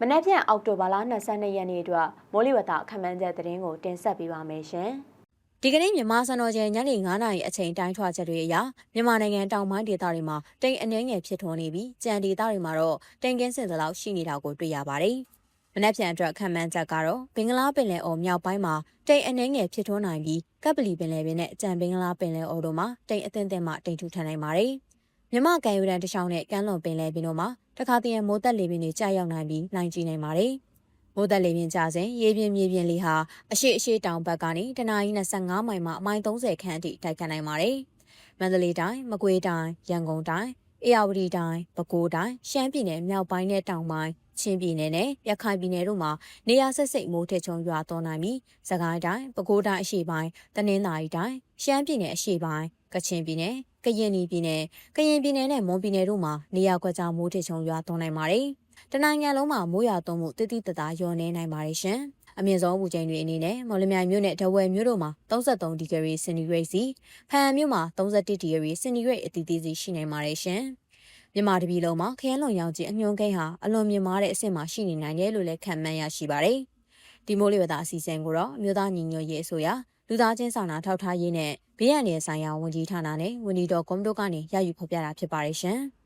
မနက်ဖြန်အောက်တိုဘာလ22ရက်နေ့အတွက်မိုးလေဝသအခန့်မှန်းချက်သတင်းကိုတင်ဆက်ပေးပါမယ်ရှင်။ဒီကနေ့မြန်မာစံတော်ချိန်ညနေ9:00နာရီအချိန်တိုင်းထွာချက်တွေအရမြန်မာနိုင်ငံတောင်ပိုင်းဒေသတွေမှာတိမ်အနှဲငယ်ဖြစ်ထွန်းနေပြီးကြံဒေသတွေမှာတော့တိမ်ကင်းစင်သလောက်ရှိနေတာကိုတွေ့ရပါတယ်။မနက်ဖြန်အတွက်ခံမှန်းချက်ကတော့ဘင်္ဂလားပင်လယ်အော်မြောက်ပိုင်းမှာတိမ်အနှဲငယ်ဖြစ်ထွန်းနိုင်ပြီးကပ်ပလီပင်လယ်ပြင်နဲ့ကြံဘင်္ဂလားပင်လယ်အော်တို့မှာတိမ်အသင့်အသင့်မှတိမ်ထူထန်နိုင်ပါတယ်။ မြမကန်ယူရန်တချောင်းနဲ့ကမ်းလွန်ပင်လယ်ပြင်တို့မှာတခါတရံမိုးသက်လေပြင်းတွေကြာရောက်နိုင်ပြီးနိုင်ကြည့်နိုင်ပါတယ်။မိုးသက်လေပြင်းကြစဉ်ရေပြင်းမြေပြင်းလေဟာအရှိအရှိတောင်ဘက်ကနေတနအီ25မိုင်မှအမိုင်30ခန့်အထိတိုက်ခတ်နိုင်ပါတယ်။မန္တလေးတိုင်း၊မကွေးတိုင်း၊ရန်ကုန်တိုင်း၊အေရဝတီတိုင်း၊ပဲခူးတိုင်း၊ရှမ်းပြည်နယ်မြောက်ပိုင်းနဲ့တောင်ပိုင်းချင်းပြည်နယ်နဲ့ရခိုင်ပြည်နယ်တို့မှာနေရာဆက်စိတ်မိုးထစ်ချုံရွာသွန်းနိုင်ပြီးစကိုင်းတိုင်းပဲခူးတိုင်းအရှေ့ပိုင်းတနင်္သာရီတိုင်းရှမ်းပြည်နယ်အရှေ့ပိုင်းကချင်ပြည်နယ် ကရင်ပြည်နယ်ကရင်ပြည်နယ်နဲ့မွန်ပြည်နယ်တို့မှာနေရာကွက်ကြားမိုးထစ်ချုံရွာသွန်းနိုင်ပါတယ်။တနိုင်ငံလုံးမှာမိုးရွာသွန်းမှုတိတိတသားလျော့နေနိုင်ပါတယ်ရှင်။အမြင့်ဆုံးအပူချိန်တွေအနေနဲ့မော်လမြိုင်မြို့နဲ့ဒဝယ်မြို့တို့မှာ33ဒီဂရီစင်တီဂရိတ်စီဖန်မြို့မှာ31ဒီဂရီစင်တီဂရိတ်အသီးသီးစီရှိနိုင်ပါတယ်ရှင်။မြန်မာတပြည်လုံးမှာခရမ်းလွန်ရောင်ကြီးအညွှန်းကိန်းဟာအလွန်မြင့်မားတဲ့အဆင့်မှာရှိနေနိုင်တယ်လို့လည်းခန့်မှန်းရရှိပါတယ်။ ဒီမိုးလေဝသအစီအစဉ်ကိုတော့အမျိုးသားညီညွတ်ရေးအစိုးရလူသားချင်းစာနာထောက်ထားရေးနဲ့ဘေးရန်နယ်ဆိုင်ရာဝန်ကြီးဌာနနဲ့ဝန်ကြီးတော်ကွန်တို့ကနေရယူဖော်ပြတာဖြစ်ပါတယ်ရှင်။